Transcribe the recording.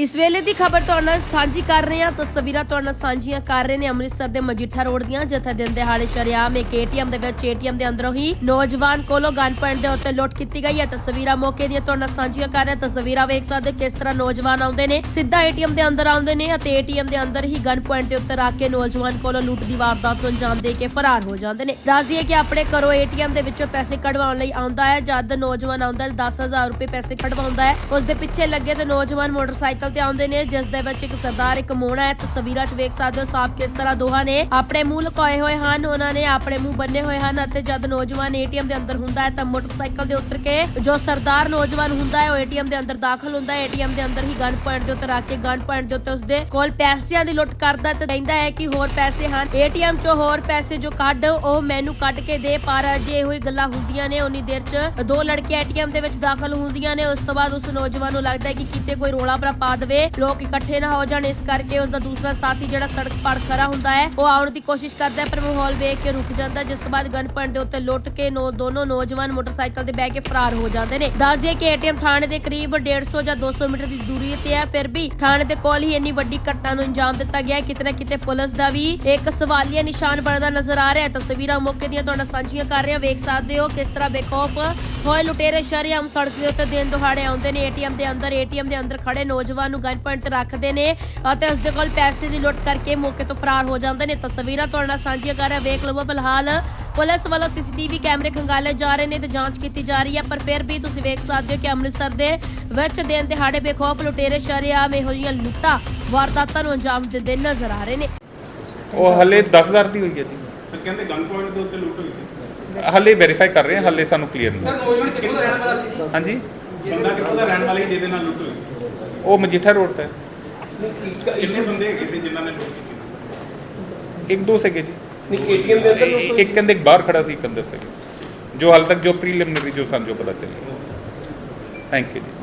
ਇਸ ਵੇਲੇ ਦੀ ਖਬਰ ਤੁਹਾਡੇ ਨਾਲ ਸਾਂਝੀ ਕਰ ਰਹੇ ਹਾਂ ਤਸਵੀਰਾਂ ਤੁਹਾਡੇ ਨਾਲ ਸਾਂਝੀਆਂ ਕਰ ਰਹੇ ਨੇ ਅੰਮ੍ਰਿਤਸਰ ਦੇ ਮਜੀਠਾ ਰੋਡ ਦੀਆਂ, ਜਿੱਥੇ ਦਿਨ ਦਿਹਾੜੇ ਸ਼ਰਿਆਮ ਇੱਕ ਏਟੀਐਮ ਦੇ ਵਿੱਚ ਏਟੀਐਮ ਦੇ ਅੰਦਰੋਂ ਹੀ ਨੌਜਵਾਨ ਕੋਲੋਂ ਗਨ ਪੁਆਇੰਟ ਦੇ ਉੱਤੇ ਲੁੱਟ ਕੀਤੀ ਗਈ ਹੈ। ਤਸਵੀਰਾਂ ਮੌਕੇ ਦੀਆਂ ਤੁਹਾਡੇ ਨਾਲ ਸਾਂਝੀਆਂ ਕਰ ਰਹੇ ਤਸਵੀਰਾਂ ਵੇਖ ਸਕਦੇ ਕਿਸ ਤਰ੍ਹਾਂ ਨੌਜਵਾਨ ਆਉਂਦੇ ਨੇ, ਸਿੱਧਾ ਏਟੀਐਮ ਦੇ ਅੰਦਰ ਆਉਂਦੇ ਨੇ ਅਤੇ ਏਟੀਐਮ ਦੇ ਅੰਦਰ ਹੀ ਗਨ ਪੁਆਇੰਟ ਦੇ ਉੱਤੇ ਰੱਖ ਕੇ ਨੌਜਵਾਨ ਕੋਲੋਂ ਲੁੱਟ ਦੀ ਵਾਰਦਾਤ ਨੂੰ ਅੰਜਾਮ ਦੇ ਕੇ ਫਰਾਰ ਹੋ ਜਾਂਦੇ ਨੇ। ਦੱਸ ਦਈਏ ਕਿ ਆਪਣੇ ਘਰੋਂ ਏਟੀਐਮ ਦੇ ਵਿੱਚੋਂ ਪੈਸੇ ਕਢਵਾਉਣ ਲਈ ਆਉਂਦਾ ਹੈ। ਜਦ ਨੌਜਵਾਨ ਆਉਂਦਾ ਹੈ 10000 ਰੁਪਏ ਪੈਸੇ ਕਢਵਾਉਂਦਾ ਹੈ। ਉਸ ਦੇ ਪਿੱਛੇ ਲੱਗੇ ਤੇ ਨੌਜਵਾਨ ਮੋਟਰਸਾਈਕਲ ਤੇ ਆਉਂਦੇ ਨੇ, ਜਿਸ ਦੇ ਵਿੱਚ ਇੱਕ ਸਰਦਾਰ, ਇੱਕ ਮੋਹਣਾ ਹੈ। ਤਸਵੀਰਾਂ 'ਚ ਵੇਖ ਸਕਦੇ ਹੋ, ਸਾਫ਼ ਕਿਸ ਤਰ੍ਹਾਂ ਦੋਹਾਂ ਨੇ ਆਪਣੇ ਮੂੰਹ ਲੁਕਾਏ ਹੋਏ ਹਨ। ਉਹਨਾਂ ਨੇ ਆਪਣੇ ਮੂੰਹ ਬੰਨੇ ਹੋਏ ਹਨ ਅਤੇ ਜਦ ਨੌਜਵਾਨ ਏਟੀਐਮ ਦੇ ਅੰਦਰ ਹੁੰਦਾ ਹੈ ਤਾਂ ਮੋਟਰਸਾਈਕਲ ਦੇ ਉਤਰ ਕੇ ਜੋ ਸਰਦਾਰ ਨੌਜਵਾਨ ਹੁੰਦਾ ਹੈ, ਉਹ ਏਟੀਐਮ ਦੇ ਅੰਦਰ ਦਾਖਲ ਹੁੰਦਾ ਹੈ। ਏਟੀਐਮ ਦੇ ਅੰਦਰ ਹੀ ਗਨ ਪੁਆਇੰਟ ਦੇ ਉੱਤੇ ਰੱਖ ਕੇ ਗਨ ਪੁਆਇੰਟ ਦੇ ਉੱਤੇ ਉਸਦੇ ਕੋਲ ਪੈਸਿਆਂ ਦੀ ਲੁੱਟ ਕਰਦਾ ਤੇ ਕਹਿੰਦਾ ਹੈ ਕਿ ਹੋਰ ਪੈਸੇ ਹਨ। ਏਟੀਐਮ 'ਚੋਂ ਹੋਰ ਪੈਸੇ ਜੋ ਕੱਢ, ਉਹ ਮੈਨੂੰ ਕੱਢ ਕੇ ਦੇ। ਪਰ ਜੇ ਇਹੋ ਹੀ ਗੱਲਾਂ ਹੁੰਦੀਆਂ ਨੇ। ਉਨੀ ਦੇਰ 'ਚ ਦੋ ਲੜਕੀਆਂ ਏਟੀਐਮ ਦੇ ਵਿੱਚ ਦਾਖਲ ਹੁੰਦੀਆਂ ਨੇ। ਉਸ ਤੋਂ ਬਾਅਦ ਉਸ ਨੌਜਵਾਨ ਨੂੰ ਲੱਗਦਾ ਹੈ ਕਿ ਕਿਤੇ ਕੋਈ ਰੋਲਾ ਬਰਾ ਪਾ ਦੇਵੇ। ਲੋਕ ਇਕੱਠੇ ਨਾ ਹੋ ਜਾਣ, ਇਸ ਕਰਕੇ ਉਸ ਦਾ ਦੂਸਰਾ ਸਾਥੀ ਜਿਹੜਾ ਸੜਕ ਪਾਰ ਖੜਾ ਹੁੰਦਾ ਹੈ, ਉਹ ਆਉਣ ਦੀ ਕੋਸ਼ਿਸ਼ ਕਰਦਾ ਹੈ, ਪਰ ਮਾਹੌਲ ਵੇਖ ਕੇ ਰੁਕ ਜਾਂਦਾ ਜਿਸ ਤੋਂ ਬਾਅਦ ਗਨ ਪੁਆਇੰਟ ਦੇ ਉੱਤੇ ਲੁੱਟ ਕੇ ਨੋ ਦੋਨੋਂ ਨੌਜਵਾਨ ਮੋਟਰਸਾਈਕਲ ਤੇ ਬਹਿ ਕੇ ਫਰਾਰ ਹੋ ਜਾਂਦੇ ਨੇ। ਦੱਸ ਦਈਏ ਕਿ ਏਟੀਐਮ ਥਾਣੇ ਦੇ ਕਰੀਬ 150 ਜਾਂ 200 ਮੀਟਰ ਦੀ ਦੂਰੀ ਤੇ ਹੈ, ਫਿਰ ਵੀ ਥਾਣੇ ਦੇ ਕੋਲ ਹੀ ਇੰਨੀ ਵੱਡੀ ਘਟਨਾ ਨੂੰ ਅੰਜਾਮ ਦਿੱਤਾ ਗਿਆ ਕਿਤੇ ਨਾ ਕਿਤੇ ਪੁਲਿਸ ਦਾ ਵੀ ਇੱਕ ਸਵਾਲੀਆ ਨਿਸ਼ਾਨ ਬਣਦਾ ਨਜ਼ਰ ਆ ਰਿਹਾ ਹੈ। ਤਸਵੀਰਾਂ ਮੌਕੇ ਦੀਆਂ ਤੁਹਾਡਾ ਸਾਂਝੀਆਂ ਕਰ ਰਹੇ ਹਾਂ। ਵੇਖ ਸਕਦੇ ਹੋ ਕਿਸ ਤਰ੍ਹਾਂ ਬੇਖੌਫ ਹੋਏ ਲੁਟੇਰੇ ਸ਼ਰੇਆਮ ਸੜਕ ਦੇ ਉੱਤੇ ਦਿਨ ਦਿਹਾੜੇ ਆਉਂਦੇ ਨੇ। ਏਟੀਐਮ ਦੇ ਅੰਦਰ ਏਟੀਐਮ ਦੇ ਅੰਦਰ ਖੜੇ ਨੌਜਵਾਨ ਨੂੰ ਗਨ ਪੁਆਇੰਟ ਰੱਖਦੇ ਨੇ ਅਤੇ ਉਸ ਦੇ ਕੋਲ ਪੈਸੇ ਦੀ ਲੁੱਟ ਕਰਕੇ ਮੌਕੇ ਤੋਂ ਫਰਾਰ ਹੋ ਜਾਂਦੇ ਨੇ। ਤਸਵੀਰਾਂ ਤੁਹਾਡੇ ਨਾਲ ਸਾਂਝੀਆਂ ਕਰ ਰਹੇ। ਵੇਖ ਲਵੋ ਫਿਲਹਾਲ ਪੁਲਿਸ ਵੱਲੋਂ ਸੀਸੀਟੀਵੀ ਕੈਮਰੇ ਖੰਗਾਲੇ ਜਾ ਰਹੇ ਨੇ ਤੇ ਜਾਂਚ ਕੀਤੀ ਜਾ ਰਹੀ ਹੈ ਪਰ ਫਿਰ ਵੀ ਤੁਸੀਂ ਵੇਖ ਸਕਦੇ ਹੋ ਕਿ ਅੰਮ੍ਰਿਤਸਰ ਦੇ ਵਿੱਚ ਦਿਨ ਦਿਹਾੜੇ ਬੇਖੌਫ ਲੁਟੇਰੇ ਸ਼ਰੇਆਮ ਇਹੋ ਜਿਹੀਆਂ ਲੁੱਟਾਂ ਵਾਰਦਾਤਾਂ ਨੂੰ ਅੰਜਾਮ ਦਿੰਦੇ ਨਜ਼ਰ ਆ ਰਹੇ ਨੇ। ਉਹ ਹਲੇ 10000 ਦੀ ਹੋਈ ਹੈ ਜੀ। ਸਰ ਕਹਿੰਦੇ ਗਨ ਪੁਆਇੰਟ ਦੇ ਉੱਤੇ ਲੁੱਟ ਹੋਈ ਸੀ। ਹਲੇ ਵੈਰੀਫਾਈ ਕਰ ਰਹੇ ਹਾਂ ਹਲੇ ਸਾਨੂੰ ਕਲੀਅਰ ਨਹੀਂ। ਸਰ ਨੌਜਵਾਨ ਕਿੱਥੋਂ ਦਾ ਰਹਿਣ ਵਾਲਾ ਸੀ ਜੀ? ਹਾਂਜੀ। ਬੰਦਾ ਕਿੱਥੋਂ ਦਾ ਰਹਿਣ ਵਾਲਾ ਸੀ ਜਿਹਦੇ ਨਾਲ ਲੁੱਟ ਹੋਈ? ਉਹ ਮਜੀਠਾ ਰੋਡ ਤੇ। ਨਹੀਂ ਕਿੰਨੇ ਬੰਦੇ ਹੈਗੇ ਸੀ ਜਿਨ੍ਹਾਂ ਨੇ ਲੁੱਟ ਕੀਤੀ? ਇੱਕ ਦੋ ਸੀਗੇ ਜੀ। ਨਹੀਂ ਏਟੀਐਮ ਦੇ ਅੰਦਰ ਇੱਕ ਇੱਕ ਕਹਿੰਦੇ ਬਾਹਰ ਖੜਾ ਸੀ ਇੱਕ ਅੰਦਰ ਸੀਗੇ। ਜੋ ਹਾਲ ਤੱਕ ਜੋ ਪ੍ਰੀਲਿਮਿਨਰੀ ਜੋ ਸਾਨੂੰ ਜੋ ਪਤਾ ਚੱਲਿਆ। ਥੈਂਕ ਯੂ ਜੀ।